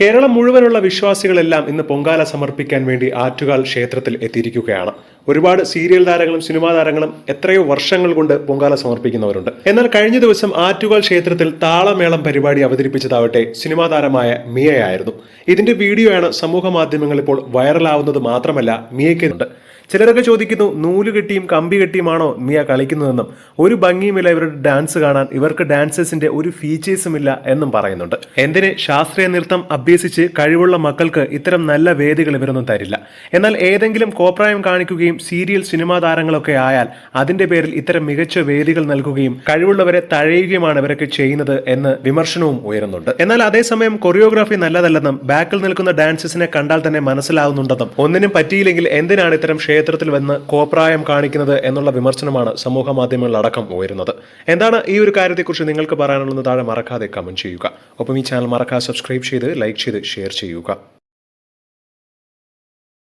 കേരളം മുഴുവനുള്ള വിശ്വാസികളെല്ലാം ഇന്ന് പൊങ്കാല സമർപ്പിക്കാൻ വേണ്ടി ആറ്റുകാൽ ക്ഷേത്രത്തിൽ എത്തിയിരിക്കുകയാണ്. ഒരുപാട് സീരിയൽ താരങ്ങളും സിനിമാ താരങ്ങളും എത്രയോ വർഷങ്ങൾ കൊണ്ട് പൊങ്കാല സമർപ്പിക്കുന്നവരുണ്ട്. എന്നാൽ കഴിഞ്ഞ ദിവസം ആറ്റുകാൽ ക്ഷേത്രത്തിൽ താളമേളം പരിപാടി അവതരിപ്പിച്ചതാവട്ടെ സിനിമാ താരമായ മിയയായിരുന്നു. ഇതിന്റെ വീഡിയോയാണ് സമൂഹ മാധ്യമങ്ങളിപ്പോൾ വൈറലാവുന്നത് മാത്രമല്ല മിയയ്ക്കുണ്ട് ചിലരൊക്കെ ചോദിക്കുന്നു നൂൽ കെട്ടിയും കമ്പി കെട്ടിയുമാണോ മിയ കളിക്കുന്നതെന്നും. ഒരു ഭംഗിയുമില്ല ഇവരുടെ ഡാൻസ് കാണാൻ. ഇവർക്ക് ഡാൻസേഴ്സിന്റെ ഒരു ഫീച്ചേഴ്സും ഇല്ല എന്നും പറയുന്നുണ്ട്. എന്തിന് ശാസ്ത്രീയ നൃത്തം അഭ്യസിച്ച് കഴിവുള്ള മക്കൾക്ക് ഇത്തരം നല്ല വേദികൾ ഇവരൊന്നും തരില്ല. എന്നാൽ ഏതെങ്കിലും കോപ്രായം കാണിക്കുകയും സീരിയൽ സിനിമാ താരങ്ങളൊക്കെ ആയാൽ അതിന്റെ പേരിൽ ഇത്തരം മികച്ച വേദികൾ നൽകുകയും കഴിവുള്ളവരെ തഴയുകയുമാണ് ഇവരൊക്കെ ചെയ്യുന്നത് എന്ന് വിമർശനവും ഉയരുന്നുണ്ട്. എന്നാൽ അതേസമയം കൊറിയോഗ്രാഫി നല്ലതല്ലെന്നും ബാക്കിൽ നിൽക്കുന്ന ഡാൻസസിനെ കണ്ടാൽ തന്നെ മനസ്സിലാവുന്നുണ്ടെന്നും. ഒന്നിനും പറ്റിയില്ലെങ്കിൽ എന്തിനാണ് ഇത്തരം ക്ഷേത്രത്തിൽ വന്ന് കോപ്രായം കാണിക്കുന്നത് എന്നുള്ള വിമർശനമാണ് സമൂഹ മാധ്യമങ്ങളിലടക്കം ഉയരുന്നത്. എന്താണ് ഈ ഒരു കാര്യത്തെക്കുറിച്ച് നിങ്ങൾക്ക് പറയാനുള്ളത് താഴെ മറക്കാതെ കമന്റ് ചെയ്യുക. ഒപ്പം ഈ ചാനൽ മറക്കാതെ സബ്സ്ക്രൈബ് ചെയ്ത് ലൈക്ക് ചെയ്ത് ഷെയർ ചെയ്യുക.